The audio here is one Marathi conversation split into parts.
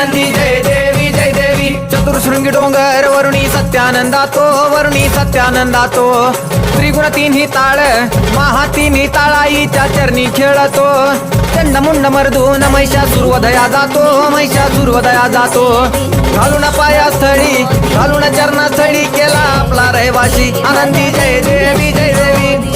आनंदी जय देवी जय देवी. चतुर्शृंगी डोंगर वरुणी सत्यानंदातो वरुणी सत्यानंदातो. त्रिगुण तिन्ही ताळ महा तिन्ही ताळाईच्या चरणी खेळतो. चंड मुंड मर्दून महिषा सुर्वदया जातो महिषा सुर्वदया जातो. घालून पाया स्थळी घालून चरणास्थळी केला आपला रहिवाशी आनंदी जय देवी जय देवी.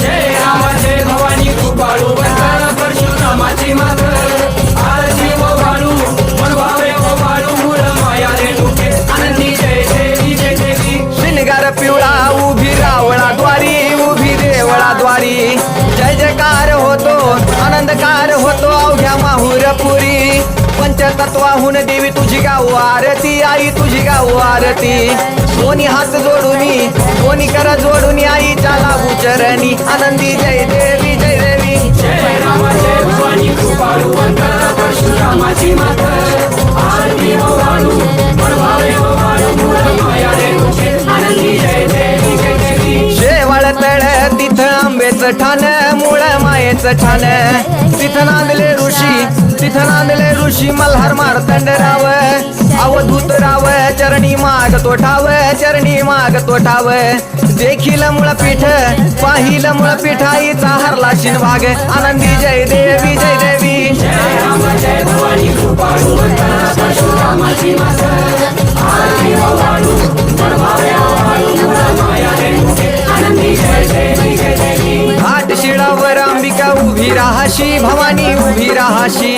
पंचतत्वाहून देवी तुझी गाव आरती आई तुझी गाव आरती. दोन्ही हात जोडून दोन्ही कर जोडून आईच्या लागू चरणी. आनंदी जय देवी जय देवी. जय राम जय भवानी कृपाळू परशुरामाची मात. आरती ओ वाळू मनभावे ओ वाळू मूळ माया रेणुके आनंदी जय देवी जय देवी. शेवाळ तळ तिथं आंबेचं ठाण मूळ मायेचं ठाण. तिथं नांदले ऋषी तिथं नांदले ऋषी मल्हार मारतंड राव. अवधूत राव चरणी माग तो ठाव चरणी माग तो ठाव देखील मुळ पीठ पाहिलं मुळ पिठाईचा हरला शिन भाग आनंदी जय देवी जय देवी आनंदी जय देवी जय देवी. घाट शिळावर अंबिका उभी राहाशी भवानी उभी राहाशी.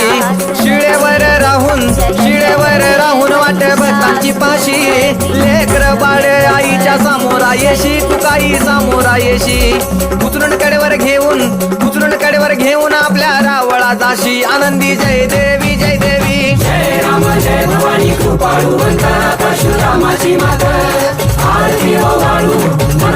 शिळेवर राहून शिळेवर राहून वाट भक्तांची पाशी. लेकर बाळ आईच्या सामोरा येशी काही सामोरा येशी उचलून कडेवर घेऊन उचलून कडेवर घेऊन आपल्या रावळा जाशी. आनंदी जय देवी जय देवी. जय राम जय भवानी कृपाळू परशुरामाची मात. आरती ओ वाळू मन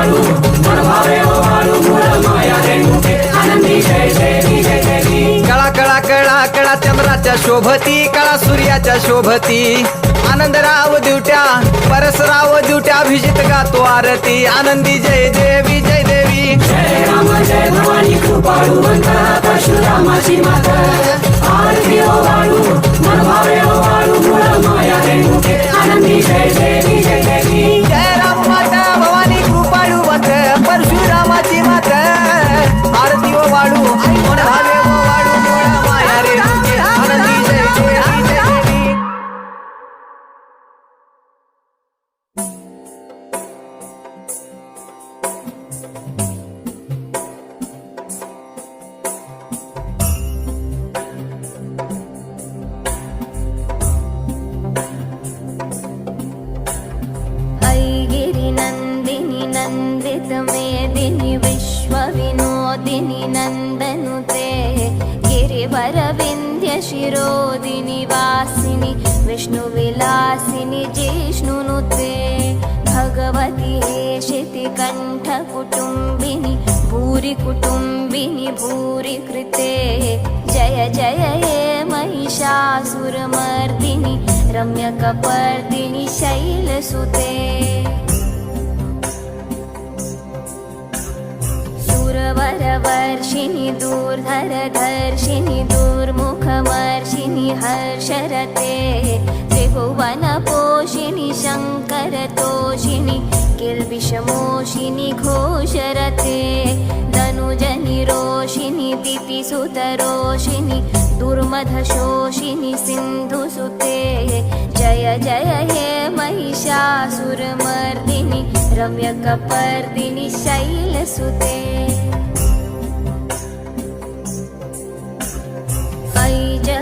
चंद्राच्या शोभती कळा सूर्याच्या शोभती. आनंदराव दिवट्या परसराव दिवट्या अभिजित गातो आरती. आनंदी जय देवी जय देवी. जय राम जय भवानी कृपाळू परशुरामाची विश्वविनोदिनि नन्दनुते गिरिवरविन्द्यशिरोदिनि वासिनि विष्णुविलासिनि जिष्णुनुते भगवति हेशिति कण्ठकुटुम्बिनि भूरि कुटुम्बिनि भूरि कृते जय जय हे महिषासुरमर्दिनि रम्यकपर्दिनि शैलसुते सुरवर दूरवर्षिणि दूर्धरधर्षिणि दूर्मुखमर्षिणि हर्षरते त्रिभुवनपोषिणि शङ्करतोषिणि किल्बिषमोषिनि घोषरते दनुजनिरोषिणि दितिसुतरोषिणि दुर्मधशोषिनि सिन्धुसुते जय जय हे महिषासुरमर्दिनि रम्यकपर्दिनि शैलसुते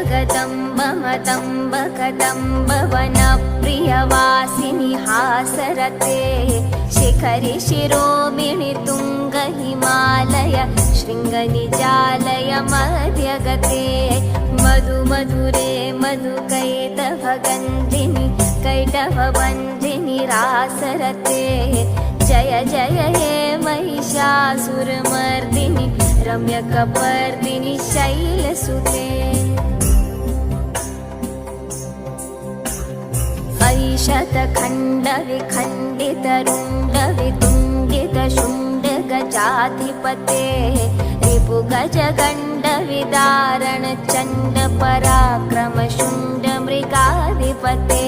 जगदम्ब मदम्ब कदम्ब वनप्रियवासिनि हासरते शिखरि शिरोमिणि तुङ्ग हिमालय शृङ्गनिजालय मध्यगते मधु मधुरे मधुकैटभगन्धिनि कैटभबन्धिनि रासरते जय जय हे महिषासुरमर्दिनि रम्यकपर्दिनि शैलसुते खण्डविखण्डितरुण्डवितुण्डित शुण्ड गजाधिपते रिपु गज दण्डविदारणचण्ड पराक्रम शुण्ड मृगाधिपते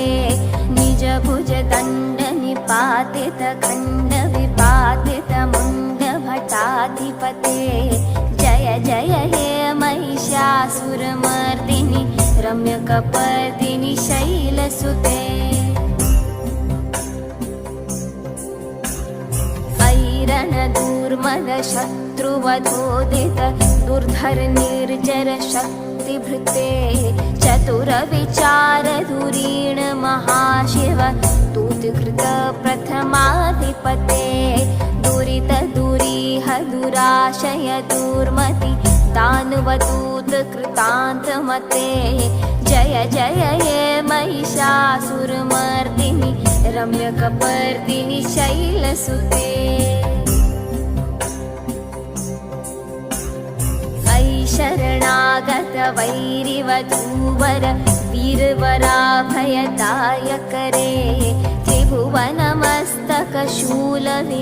निज भुज दण्डनिपातित खण्ड विपातितमुण्ड भटाधिपते जय जय हे महिषासुरमर्दिनि रम्यकपर्दिनि शैलसुते ऐरणदूर्मदशत्रुवधोदित दुर्धर निर्जर शक्तिभृते चतुरविचारधुरीण महाशिव दूतकृत प्रथमाधिपते दुरित दुरीह दुराशय दुर्मति दानवदूत कृतान्तमते जय जय हे महिषासुरमर्दिनि रम्यकपर्दिनि शैलसुते वैरिवधूवर वीरवराभयदायकरे त्रिभुवनमस्तकशूलनि